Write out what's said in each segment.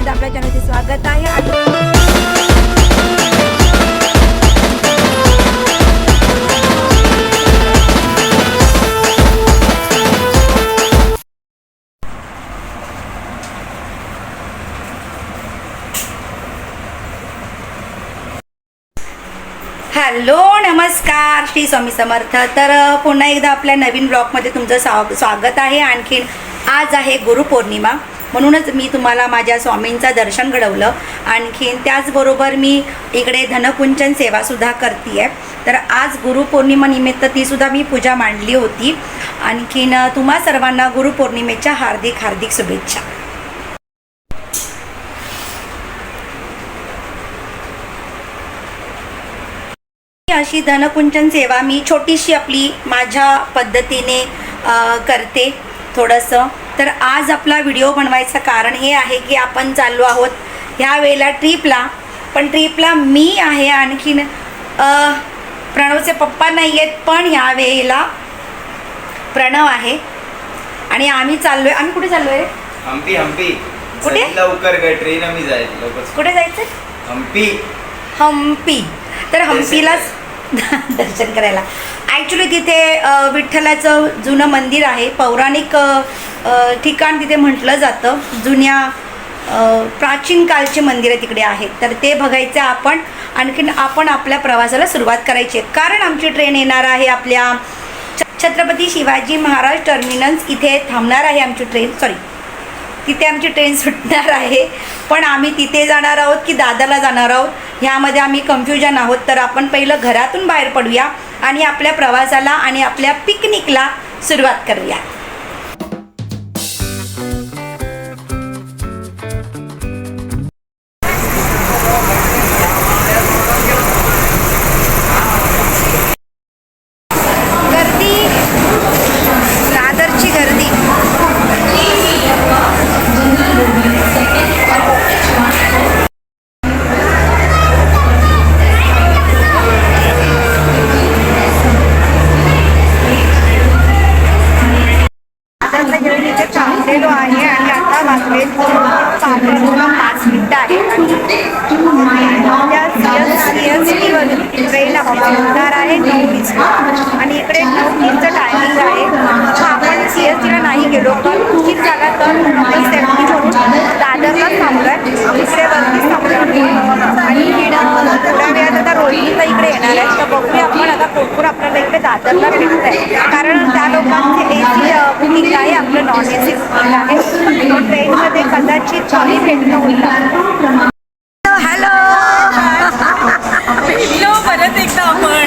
एकदा आपल्या चॅनलचे स्वागत आहे. आणि हॅलो नमस्कार. श्री स्वामी समर्थ. तर पुन्हा एकदा आपल्या नवीन ब्लॉगमध्ये तुमचं स्वा स्वागत आहे. आणखीन आज आहे गुरुपौर्णिमा. म्हणूनच मी तुम्हाला माझ्या स्वामींचं दर्शन घडवलं. आणखीन त्याचबरोबर मी इकडे धनकुंचन सेवासुद्धा करते आहे तर आज गुरुपौर्णिमानिमित्त तीसुद्धा मी पूजा मांडली होती. आणखीन तुम्हा सर्वांना गुरुपौर्णिमेच्या हार्दिक हार्दिक शुभेच्छा. अशी धनकुंचन सेवा मी छोटीशी आपली माझ्या पद्धतीने करते. थोडंसं. तर आज आपला व्हिडिओ बनवायचं कारण हे आहे की आपण चाललो आहोत ह्या वेळेला ट्रीपला. पण ट्रीपला मी आहे आणखीन अ, प्रणवचे पप्पा नाही आहेत पण ह्या वेळेला प्रणव आहे. आणि आम्ही चाललो आहे आम्ही कुठे चाललो आहे हम्पी हम्पी कुठे? लवकर ग ट्रेन आम्ही जाईल लवकर. कुठे जायचं हम्पी हम्पी तर हम्पीलाच दर्शन करायला. ॲक्च्युली तिथे विठ्ठलाचं जुनं मंदिर आहे. पौराणिक ठिकाण तिथे म्हटलं जातं. जुन्या प्राचीन कालचे मंदिरं तिकडे आहेत. तर ते बघायचं आपण. आणखीन आपण आपल्या प्रवासाला सुरुवात करायची आहे. कारण आमची ट्रेन येणार आहे आपल्या छ- छत्रपती शिवाजी महाराज टर्मिनस इथे थांबणार आहे आमची ट्रेन. सॉरी तिथे आमची ट्रेन सुटणार आहे. पण आम्ही तिथे जाणार आहोत की दादरला जाणार आहोत ह्यामध्ये आम्ही कन्फ्युजन आहोत. तर आपण पहिलं घरातून बाहेर पडूया आणि आपल्या प्रवासाला आणि आपल्या पिकनिकला सुरुवात करूया. पाच आणि सी एस ट्रेन होणार आहे नऊ वीसला आणि इकडे नऊ वीसचं टायमिंग आहे आपण सी एस टीला नाही गेलो पण उशीर झाला तर मुंबई सेफ्टी म्हणून दादरलाच थांबलोय इकडे वरतीच थांबलो आणि थोड्या वेळात आता रोहिणीचा इकडे येणार आहे. तर बघूया आपण आता कोकण दादरला भेटत आहे. कारण त्या लोकांचे ए सी बुकिंग आहे आपलं नॉन ए सी बुकिंग आहे. तो ट्रेनमध्ये कदाचित कमी भेटणं होईल हॅलो भेटलो परत एकदा आपण.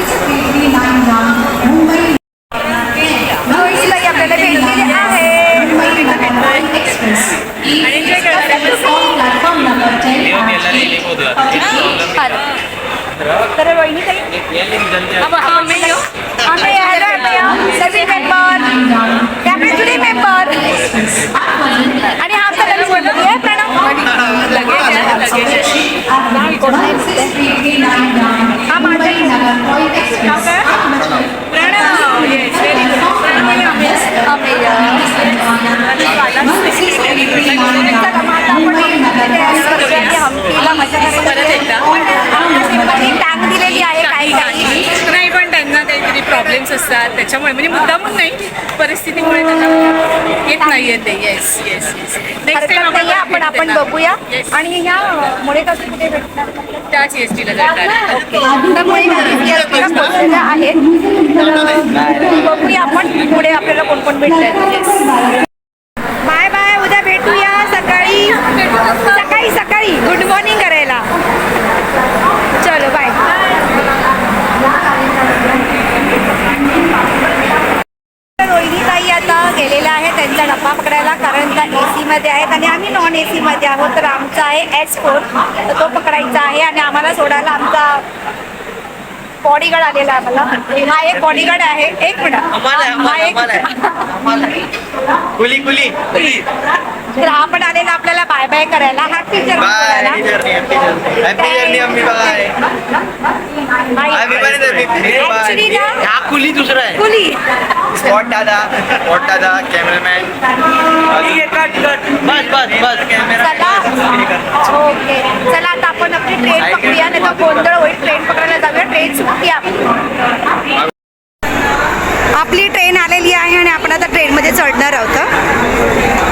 येते yes yes yes next time आपण आपण बघूया आणि ह्या मुळे कसं कुठे भेटणार त्याच एस टीला जाणार त्यामुळे पोहोचलेल्या आहेत तर बघूया आपण पुढे आपल्याला कोण कोण भेटतंय बाय बाय उद्या भेटूया सकाळी सकाळी सकाळी गुड मॉर्निंग करायला चलो बाय रोहिणीताई आता गेलेल्या आहे त्यांचा डब्बा पकडायला कारण त्या ए सीमध्ये आहेत आणि आम्ही नॉन ए सीमध्ये आहोत. तर आमचा आहे एस फोर तर तो पकडायचा आहे आणि आम्हाला सोडायला आमचा बॉडीगार्ड आलेला आहे मला हा एक बॉडीगार्ड आहे. एक मिनिट. कुली कुली कुली. तर हा पण आलेला आपल्याला बाय बाय करायला. हा हॅपी जर्नी हा कुली दुसरा आहे. कुली. स्पॉट दादा स्पॉट दादा कॅमेरामॅन. बस बस बस. चला ओके चला आता आपण आपली ट्रेन पकडूया नाही तर गोंधळ होईल ट्रेन पकडायला जाऊया ट्रेन सुटली आपली आपली ट्रेन आलेली आहे आणि आपण आता ट्रेनमध्ये चढणार आहोत हं.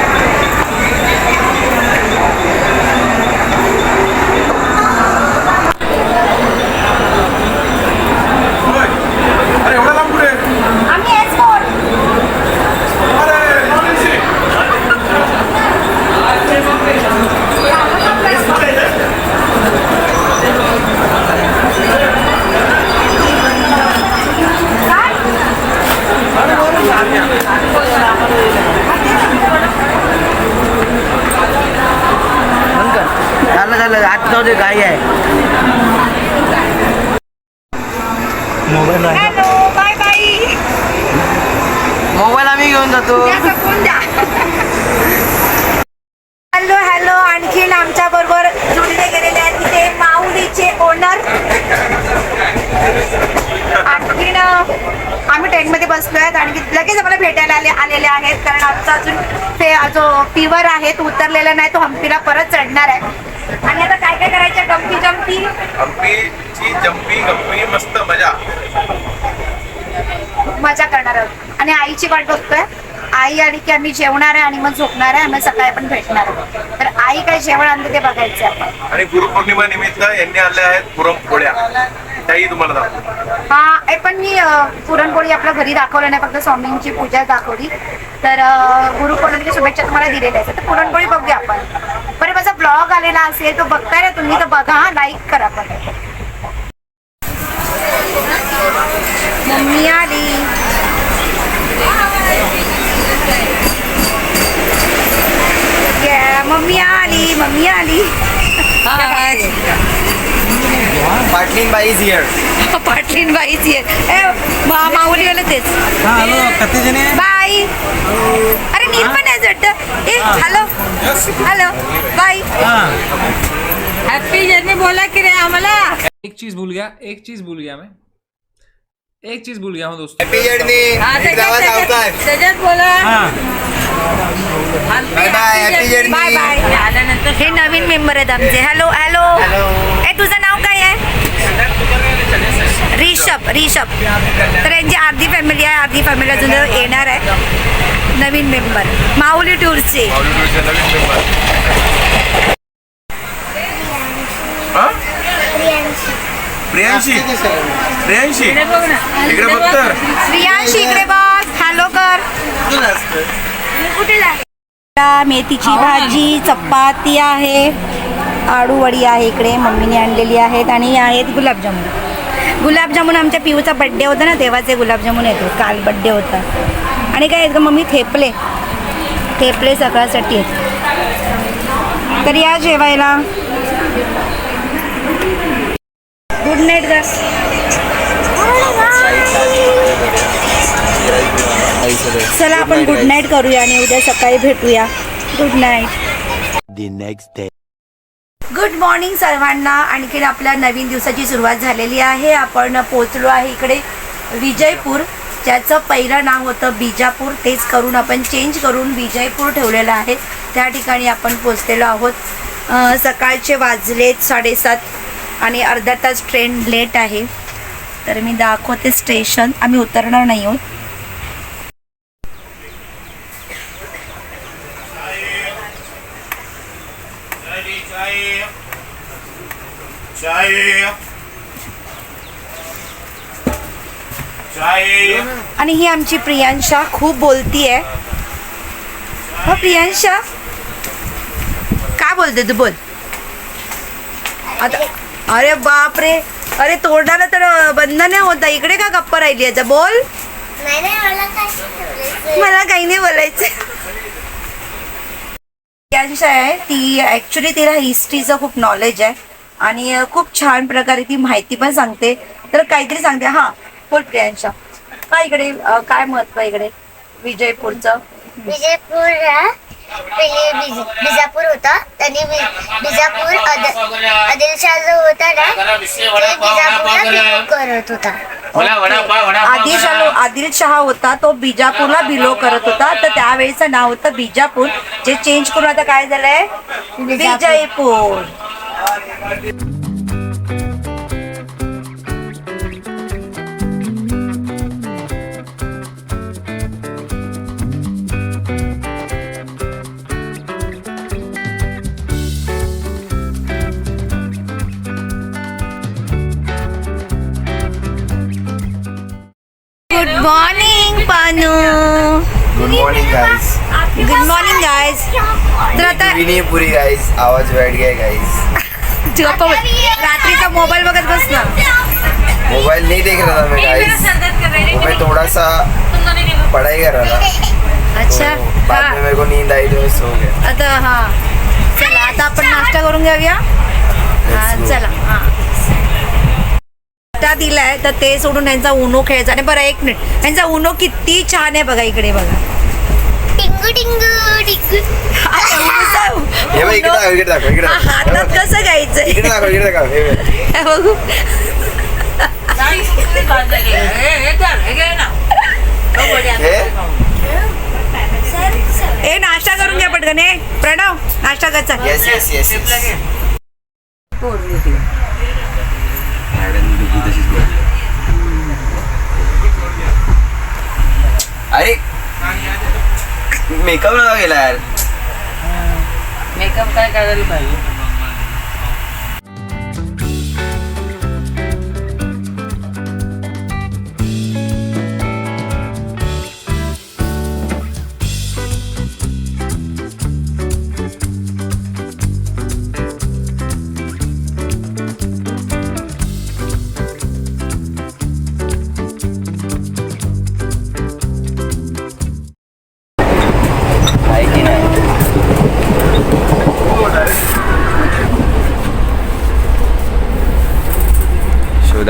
अरे एवढा लांब कुठे आम्ही एस्कॉर्ट अरे नॉलेजची. दे गाई आहे. Mobile hello bye bye mobile आम्ही घेऊन जातो. हॅलो हॅलो आणखीन आमच्या बरोबर जुळले गेलेले आहेत इथे माऊलीचे ओनर. आणखीन आम्ही ट्रेनमध्ये बसलो आहेत आणि लगेच आम्हाला भेटायला आले आलेले आहेत कारण आमचा अजून ते जो फिवर आहे तो उतरलेला नाही तो हम्पीला परत चढणार आहे. आणि आता काय काय करायचं? गमती जमती? हम्पीची जम्पी गप्पी मस्त मजा. मजा करणार आहोत. आणि आईची वाट बघतोय. आई आली की आम्ही जेवणार आहे आणि मग झोपणार आहे. आणि सकाळी पण भेटणार आहे तर आई काय जेवण आणते ते बघायचं आपण. आणि गुरुपौर्णिमा निमित्त यांनी आणल्या आहेत पुरणपोळ्या. त्याही तुम्हाला दाखवतो. हा हे पण मी अ, पुरणपोळी आपल्या घरी दाखवलं नाही. फक्त स्वामींची पूजा दाखवली. तर गुरुपौर्णिमेच्या शुभेच्छा तुम्हाला दिलेल्या आहेत. तर पुरणपोळी बघूया आपण. बरं माझा ब्लॉग आलेला असेल तो बघताय ना तुम्ही तर बघा लाईक करा पण. मम्मी आली. मम्मी आली मम्मी आली. पाटलीन बाई हिअर पाटलीन बाईच ये ए मा माऊली वाले तेच बाय अरे नील पण आहे जट्ट ए hello. Hello bye happy journey बोला की रे आम्हाला एक चीज़ भूल गया एक चीज़ भूल गया मैं। एक चीज़ भूल गया हूँ दोस्तों। हॅपी जर्नी त्याच्यात बोला। Bye bye happy journey bye bye आल्यानंतर हे नवीन मेंबर आहेत आमचे हॅलो हॅलो ए तुझं नाव काय आहे? रिषभ रिषभ तर यांची अर्धी फॅमिली आहे अर्धी फॅमिली अजून येणार आहे. नवीन मेंबर माऊली टूरचे. प्रियांशी. प्रियांशी. इकडे बघ तर. प्रियांशी इकडे बघ. हॅलो कर. मेथीची भाजी चपाती आहे. आळू वडी आहे इकडे. मम्मीने आणलेली आहेत आणि आहेत गुलाबजामुन. गुलाबजामुन आमच्या पिऊचा बड्डे होता ना तेव्हाचे गुलाबजामुन येतो काल बड्डे होता. आणि काय आहेत ग मम्मी थेपले. थेपले सकाळसाठी आहेत. तर या जेवायला. गुड नाईट ग चला आपण गुड नाईट करूया आणि उद्या सकाळी भेटूया. Good night. गुड मॉर्निंग सर्वांना. आणखीन आपल्या नवीन दिवसाची सुरुवात झालेली आहे. आपण पोचलो आहे इकडे विजयपूर. ज्याचं पहिलं नाव होतं बिजापूर. तेच करून आपण चेंज करून विजयपूर ठेवलेलं आहे. त्या ठिकाणी आपण पोचलेलो आहोत. सकाळचे वाजलेत साडेसात आणि अर्धा तास ट्रेन लेट आहे. तर मी दाखवते स्टेशन आम्ही उतरणार नाही आहोत. चाय. आणि ही आमची प्रियांशा खूप बोलती आहे हो प्रियांशा? काय बोलते तू बोल. आता अरे बाप रे अरे तोंडाला तर बंद नाही होता. इकडे का गप्पा राहिली आता बोल. मला काही नाही बोलायचं. प्रियांशा आहे ती ॲक्च्युली तिला हिस्ट्रीचं खूप नॉलेज आहे. आणि खूप छान प्रकारे ती माहिती पण सांगते. तर काहीतरी सांगते हां. बोल प्रियांशा काय इकडे काय महत्त्व आहे इकडे? विजयपूरचं? विजयपूर पहिले बिज- बिजापूर होता. त्यांनी बि- बिजापूर अद- आदिलशाह जो होता ना ते बिजापूरला करत होता. आदिल शालो आदिल शहा होता तो बिजापूरला बिलो करत होता. तर त्यावेळेचं नाव होतं बिजापूर. जे चेंज करून आता काय झालंय? Vijaypur. Morning guys good morning guys तर आता विनी पुरी गाइस आवाज बैठ गया गाइस गप्पा बस. रात्रीचा मोबाईल बघत बस ना. मोबाइल नहीं देख रहा था मैं गाइस वो मैं थोड़ा सा पढ़ाई कर रहा था। अच्छा तो बाद में हा मेरे को नींद आई तो मैं सो गया। आता हा। चला आता आपण नाश्ता करून घेऊया हा. चला हा। नाश्ता दिलाय तर ते सोडून यांचा उनो खेळायचा. आणि बरं एक मिनिट. यांचा उनो किती छान आहे बघा इकडे बघा. हे बघ इकडे उनो दाखव, इकडे दाखव इकडे दाखव. हातात कसं घ्यायचंय इकडे दाखव इकडे दाखव हे बघ. हे बघू. हे? ए नाश्ता करून घ्या पटकन ए प्रणव नाश्ता येस येस येस अरे मेकअप नका गेला यार. मेकअप काय करायला पाहिजे?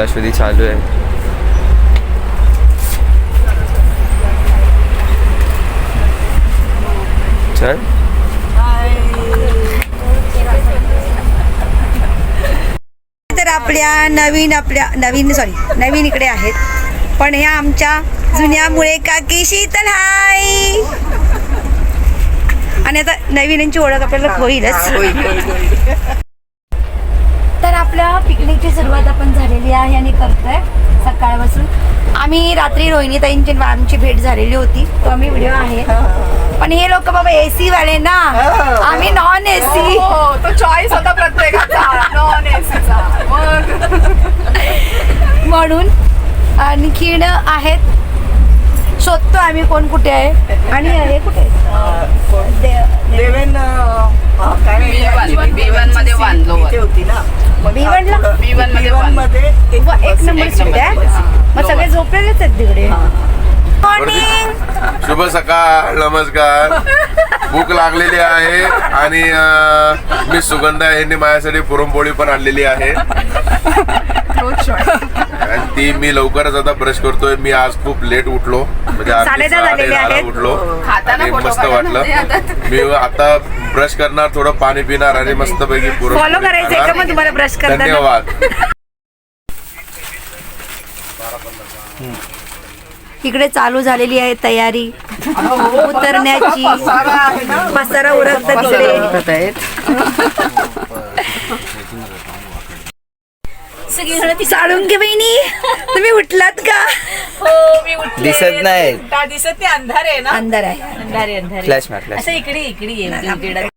शोधाशोधी चालू आहे. चल. तर आपल्या नवीन आपल्या नवीन सॉरी नवीन इकडे आहेत. पण ह्या आमच्या जुन्यामुळे काकी शीतल हाय. आणि आता नवीन ओळख आपल्याला होईलच. तर आपल्या पिकनिकची सुरुवात आपण झालेली आहे आणि करतोय सकाळपासून. आम्ही रात्री रोहिणीताईंची आणि आमची भेट झालेली होती. तो आम्ही व्हिडिओ आहे. पण हे लोक बाबा एसी वाले ना. आम्ही नॉन एसी हो तो चॉईस होता प्रत्येकाचा. नॉन एसीचा म्हणून आणखीन आहेत. शोधतो आम्ही कोण कुठे आहे. आणि हे कुठे आहे? दे- मध्ये बांधलो भिवंडला B1 मध्ये एक नंबर सीट आहे. मग सगळे झोपलेलेच आहेत तिकडे. शुभ सकाळ नमस्कार. भूक लागलेली आहे आणि मी सुगंधा यांनी माझ्यासाठी पुरणपोळी पण आणलेली आहे. आणि ती मी लवकरच आता ब्रश करतोय. मी आज खूप लेट उठलो. म्हणजे साडेदहाला आहेत. उठलो. खाताना आणि मस्त वाटलं. मी आता ब्रश करणार थोडं पाणी पिणार आणि मस्त पैकी पुरण फॉलो करायचंय का मग तुम्हाला ब्रश करताना. धन्यवाद. इकडे चालू झालेली आहे तयारी. उतरण्याची. पसारा उरकतात तिकडे साळून घे बहिणी. तुम्ही उठलात का? हो मी उठले. दिसत नाही. का दिसत ते अंधार आहे ना? अंधार आहे. अंधारे अंधारे फ्लॅश मार फ्लॅश असं इकडे इकडे ये.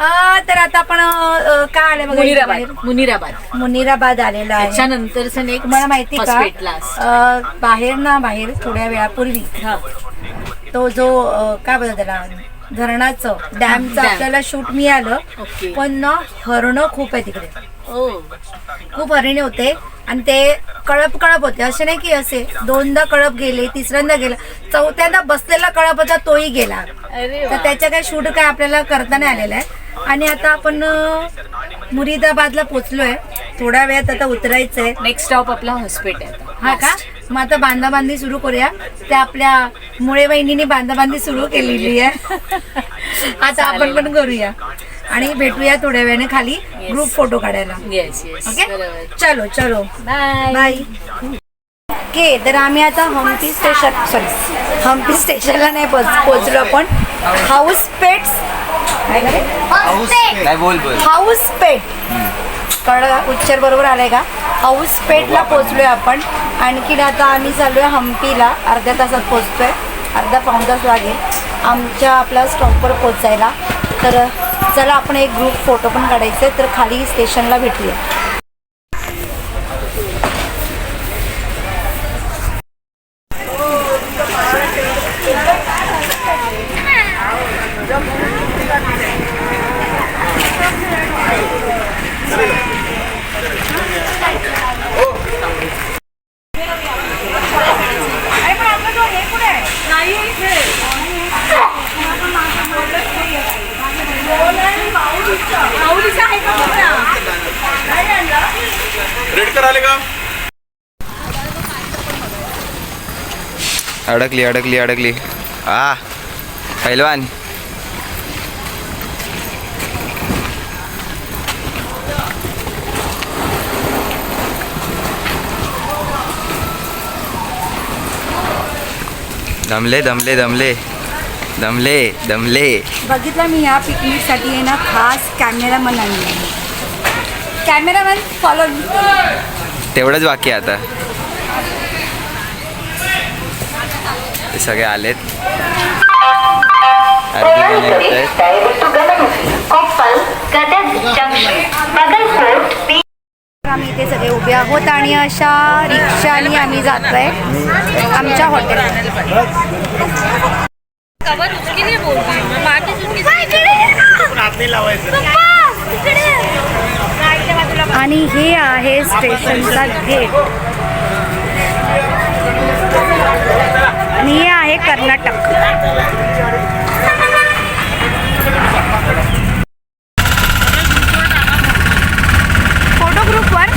आ, तर आता आपण अ, काय आले बघा मुनिराबाद? मुनिराबाद. मुनिराबाद आलेला आहे. त्याच्यानंतरच एक तुम्हाला माहिती का? अ, बाहेर ना बाहेर थोड्या वेळापूर्वी तो जो अ, काय बोलतात त्याला? धरणाचं डॅमचं डॅम. आपल्याला शूट मिळालं. ओके. पण ना हरणं खूप आहे तिकडे. ओ खूप हरिणे होते. आणि ते कळप कळप होते. असे नाही की असे दोनदा कळप गेले तिसऱ्यांदा गेला. चौथ्यांदा बसलेला कळप होता तोही गेला. तर त्याच्या काय शूट काय आपल्याला करता नाही आलेलं आहे. आणि आता आपण मुरिदाबादला पोचलोय. थोड्या वेळात आता उतरायचंय. नेक्स्ट स्टॉप आपला हॉस्पिटल हा का? मग आता बांधाबांधी सुरू करूया. त्या आपल्या मुळे वहिनीने बांधाबांधी सुरू केलेली आहे. आता आपण पण करूया. आणि भेटूया थोड्या वेळाने खाली ग्रुप फोटो काढायला. येस येस ओके बरोबर. चलो चलो. बाय बाय ओके तर आम्ही आता हम्पी स्टेशन सॉरी हम्पी स्टेशनला नाही पोच पोचलो आपण. हाऊस पेट्स काय बोल बोल. हाऊस पेट कळ उच्चार बरोबर आलाय का? हाऊस पेटला पोचलोय आपण. आणखीन आता आम्ही चाललोय हम्पीला अर्ध्या तासात पोचतोय. अर्धा पाऊण तास लागेल. आमच्या आपल्या स्टॉपवर पोचायला. तर चला आपण एक ग्रुप फोटो पण काढायचे तर खाली स्टेशनला भेटूया. रेडकर आले का? अडकली अडकली अडकली. आ पैलवान. दमले दमले दमले. दमले दमले. बघितलं मी या पिकनिकसाठी आहे ना खास कॅमेरामन आणले कॅमेरामॅन फॉलो तेवढंच बाकी आता. ते सगळे आलेत. आम्ही इथे सगळे उभे आहोत आणि अशा रिक्षाने आम्ही जातोय आमच्या कवर हूँ माटी सुटकी आणि हे आहे स्टेशनचा गेट. आणि हे आहे कर्नाटक फोटो ग्रुपवर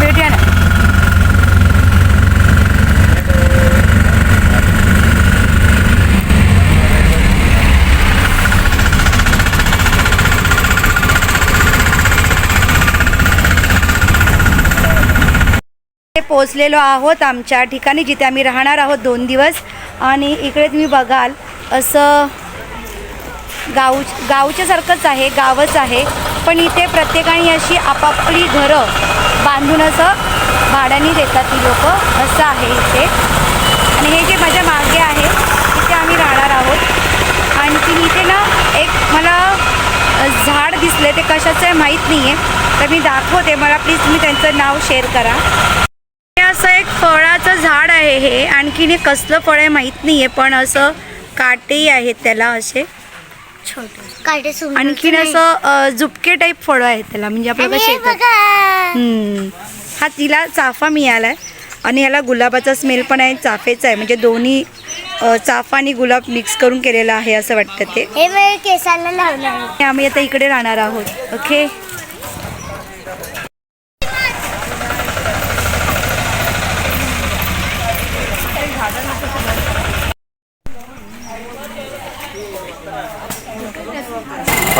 भेटूया ना पोचलेलो आहोत आमच्या ठिकाणी जिथे आम्ही राहणार आहोत दोन दिवस. आणि इकडे तुम्ही बघाल असं गाव गावच्यासारखंच आहे गावच आहे. पण इथे प्रत्येकाने अशी आपापली घरं बांधून असं भाड्याने देतात ती लोक. असं आहे इथे. आणि हे जे माझ्या मागे आहे तिथे आम्ही राहणार आहोत. आणखी इथे ना एक मला झाड दिसले ते कशाचं आहे माहीत नाही आहे तर मी दाखवते मला प्लीज तुम्ही त्यांचं नाव शेअर करा. असं एक फळाचं झाड आहे हे. आणखीन हे कसलं फळ आहे माहीत नाही आहे पण असं काटेही आहेत त्याला असे. काटे सुंदर आणखीन असं झुपके टाईप फळं आहेत त्याला. म्हणजे आपलं आणि कसे हे. हा तिला चाफा मिळाला आहे आणि याला गुलाबाचा स्मेल पण आहे चाफेचा आहे. म्हणजे दोन्ही चाफा आणि गुलाब मिक्स करून केलेलं आहे असं वाटतं ते. केसाला आम्ही आता इकडे राहणार आहोत. ओके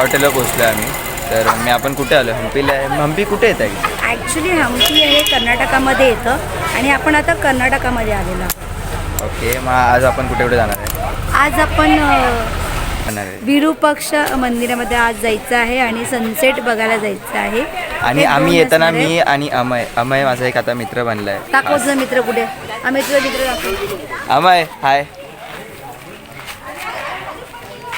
हॉटेलला पोचलो आम्ही. तर मी आपण कुठे आलो? हम्पीला आहे हम्पी कुठे येत आहे ॲक्च्युली हम्पी हे कर्नाटकामध्ये येतं आणि आपण आता कर्नाटकामध्ये आलेलो आहोत. ओके मग आज आपण कुठे कुठे जाणार आहे? आज आपण अ, जाणार आहे. विरूपक्ष मंदिरामध्ये आज जायचं आहे आणि सनसेट बघायला जायचं आहे. आणि हे आम्ही दोन येताना असणार आहे. मी आणि अमय अमय माझा एक आता मित्र बनलाय. दाखव तुझा मित्र कुठे? आम्ही तुझा मित्र दाखव. अमय हाय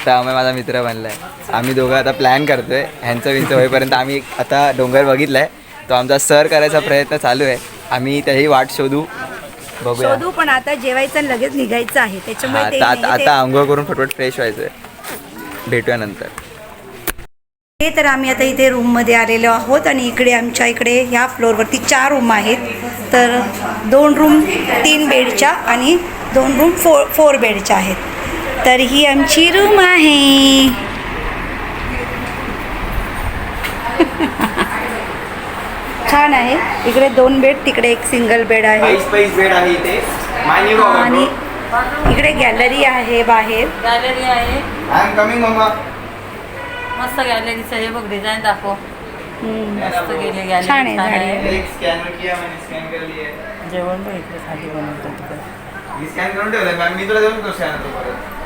तर अमय माझा मित्र बनलाय. आम्ही दोघं आता प्लॅन करतोय. ह्यांचं विंचं होईपर्यंत आम्ही आता डोंगर बघितलाय. तो आमचा सर करायचा प्रयत्न चालू आहे. आम्ही त्याही वाट शोधू. बघूया. शोधू पण आता जेवायचं आणि लगेच निघायचं आहे. हा त्याच्यामुळे ते आता आता नाही. आता आंघोळ करून फटफट फ्रेश व्हायचंय. भेटूया नंतर. ते तर आम्ही आता इथे रूममध्ये आलेलो आहोत आणि इकडे आमच्या इकडे ह्या फ्लोअरवरती चार रूम आहेत. तर दोन रूम तीन बेडच्या आणि दोन रूम फोर फोर बेडच्या आहेत. तर ही आमची रूम आहे. छान आहे. इकडे दोन बेड तिकडे एक सिंगल बेड आहे. बेड आहे इथे. आणि इकडे गॅलरी आहे बाहेर. गॅलरी आहे. आय एम कमिंग मम्मा मस्त गॅलरीचं हे बघ डिझाईन दाखव. मस्त गेली गॅलरी छान आहे झाडे. एक स्कॅनर किया मैंने स्कॅन कर लिया जेवण बघ इकडे खाली बनवतात तिकडे स्कॅन करून ठेवलंय मॅम मी तुला देऊन स्कॅन करतो परत.